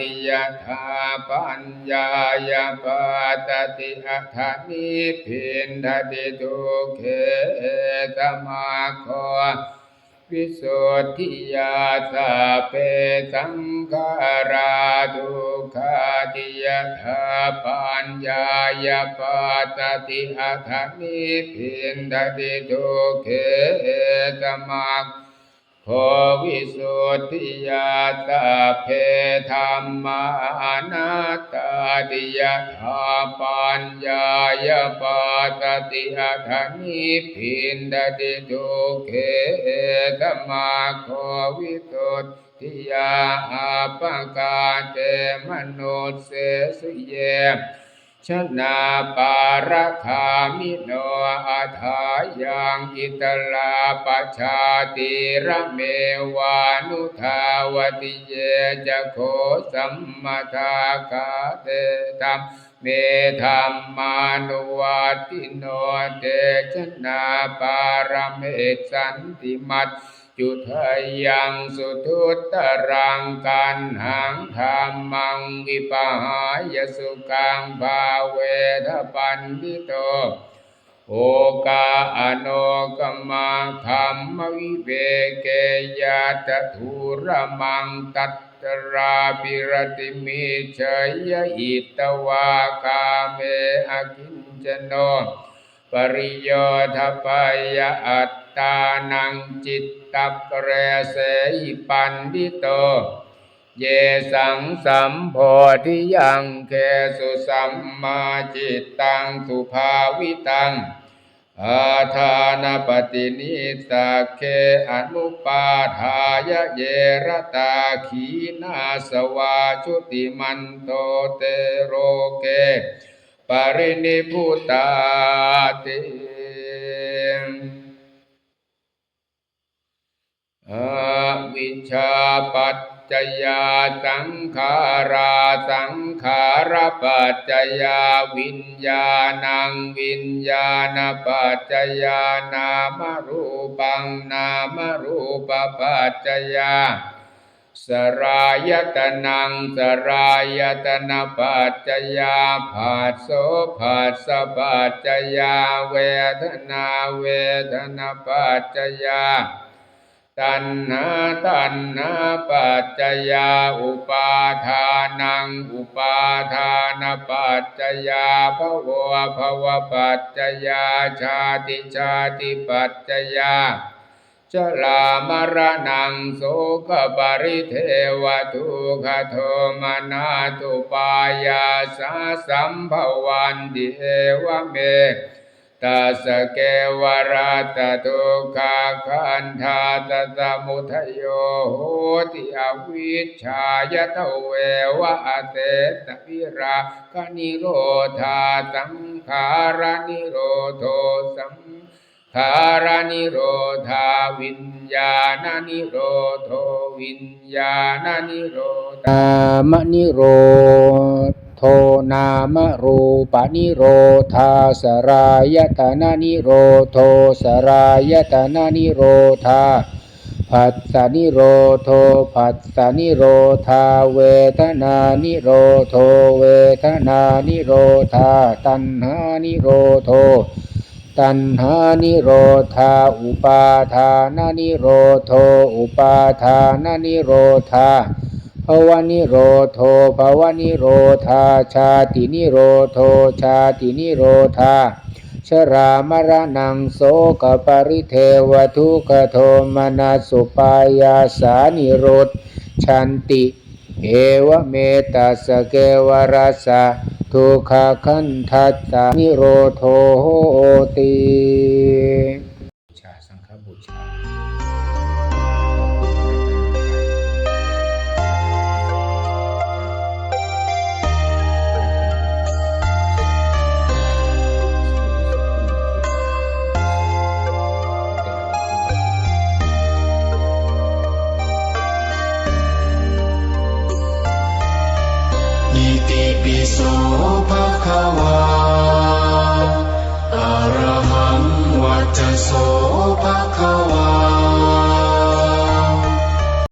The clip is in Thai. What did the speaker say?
ติยธาปัญญายปัตติอัฏฐานิพินทติทุกเขตมาโควิสุทธิยาสาเปสังขาราทุกขาติยธาปัญญายปัตติอัฏฐานิพินทติทุกเขตมาค โวิสุทธิยาตาเพธรรมานาตาติยธาปัญญายปัตติอัฏฐานิพินดติทุเขตมาโควิสุทธิยาอาปกาเตมโนเสสุเย ชนะปารคามิโนอาทายังอิตลาปชาติระเมวานุทาวติเยจะโคสัมมาทาคาเตตัมเมธรรมานุวัติโนเตชนะปารเมสันติมัต จุทยังสุทุตรังกันหังธรรมังวิปหายสุกังภาเวทปันติโตโอกาอโนกมังธรรมวิเวเกยาตทุระมังตัตตราปิรติมิเฉยอิตวากาเมอกินจโน ปริโยทปายะอัตตานังจิตตัปเรเสหิปันดิโต เยสังสัมโพธิยังเคสุสัมมาจิตตังสุภาวิตังอาทานปฏินิสาเคอนุปาทายะเยรตาขีนาสวาชุติมันโตเตโรเก ปรินิพุตาติอวิชชาปัจจยาสังขาราสังขารปัจจยาวิญญาณังวิญญาณปัจจยานามรูปังนามรูปปัจจยา สรายตนังสรายตนะปัจจยาภาสโสภาสปัจจยาเวทนาเวทนาปัจจยาตัณหาตัณหาปัจจยาอุปาทานังอุปาทานปัจจยาภวะภวะปัจจยาชาติชาติปัจจยา ชลามรณังโสกปริเทวทุกขโทมนาตุปายาสาสัมภวันติเอวเมตัสเกวราตทุกขาคันธาตสมุทโยโหติอวิชชายตเววะเตตวิราคนิโรธาสังขารานิโรโทสัง คารานิโรธาวิญญาณนิโรโทวิญญาณนิโรธานามนิโรโทนามรูปนิโรธาสรายตนะนิโรโทสรายตนะนิโรธาผัสสะนิโรโทผัสสะนิโรธาเวทนานิโรโทเวทนานิโรธาตัณหานิโรโท ตัณหานิโรธาอุปาทานานิโรโทอุปาทานานิโรธาภวนิโรโทภวนิโรธาชาตินิโรโทชาตินิโรธาชรามรณังโสกปริเทวทุกโทมนาสุปายาสานิโรธชันติ เอวเมตาสเกวรัสสะ ทุกขคันทัตตานิโรโทโติ